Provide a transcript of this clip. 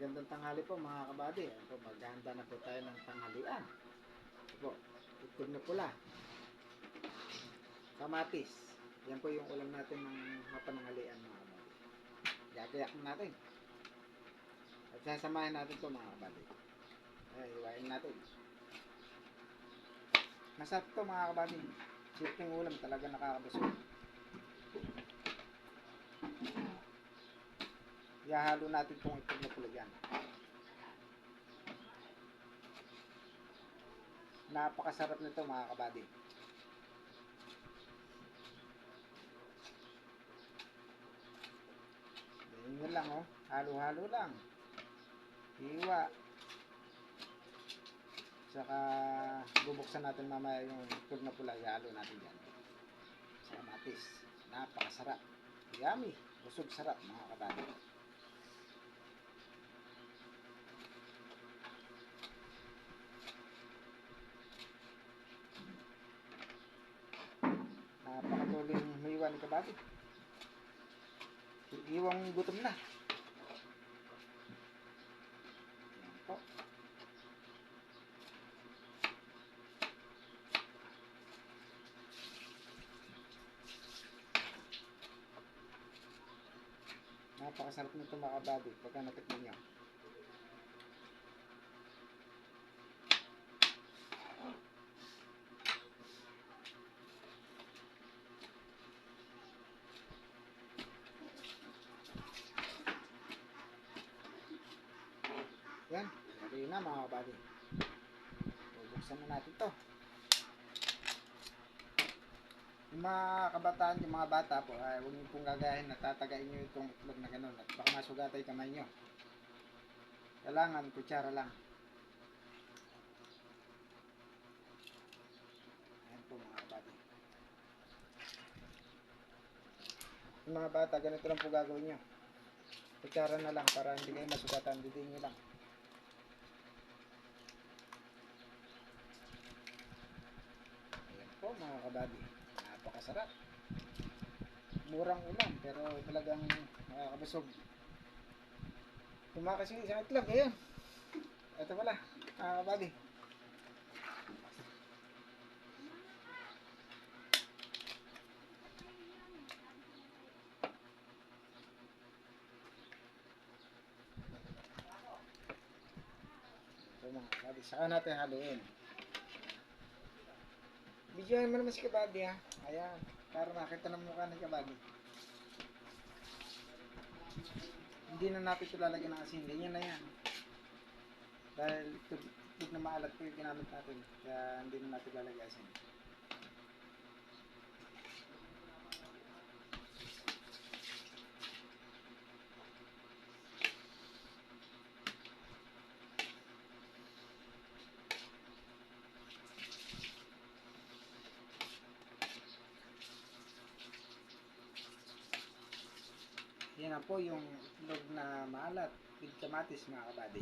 Magandang tanghali po mga kabady. Po, maghahanda na po tayo ng tanghalian. Po, itlog na pula. Kamatis. Yan po yung ulam natin ng mapananghalian mga kabady. Gagayak na natin. At sasamahin natin to mga kabady. Ay, hiwain natin. Masarap to mga kabady. Simpleng ulam talaga nakakabusog. Ihahalo natin itong itlog na pula dyan. Napakasarap nito mga kabady. Ganyan lang oh. Halo-halo lang. Hiwa. Saka bubuksan natin mamaya yung itlog na pula. Ihalo natin dyan. Sa kamatis. Napakasarap. Yummy. Busog sarap mga kabady. Napakatuloy may iwan ka bakit? Iwang gutom na. Yan po. Napakasarap nito mga kabady pagka natikman niyo. Yan, ready na mga kabady. Bubuksan na natin to. Yung mga kabataan, yung mga bata po, ay huwag niyo pong gagahin na tatagain niyo itong itlog na ganun at baka masugatan yung kamay niyo. Kailangan, kutsara lang. Ayan po mga kabady. Yung mga bata, ganito lang po gagawin niyo. Kutsara na lang para hindi kayo masugatan, didiin niyo lang. Ayan po mga kabady. Napakasarap. Murang ulam pero talagang nakakabusog. Tumakas yung isang itlog. Ayan. Ito pala. Mga kabady. Ito mga kabady. Saka natin haluin. Bidyohan mo naman si Kabady ha. Ayan. Para makita ng mukha ni Kabady. Hindi na natin ito lalagyan ng asin. Ganyan na yan. Dahil tubig na maalat po yung ginamit natin. Kaya hindi na natin lalagyan asin. Yan na po yung itlog na maalat with kamatis mga kabady.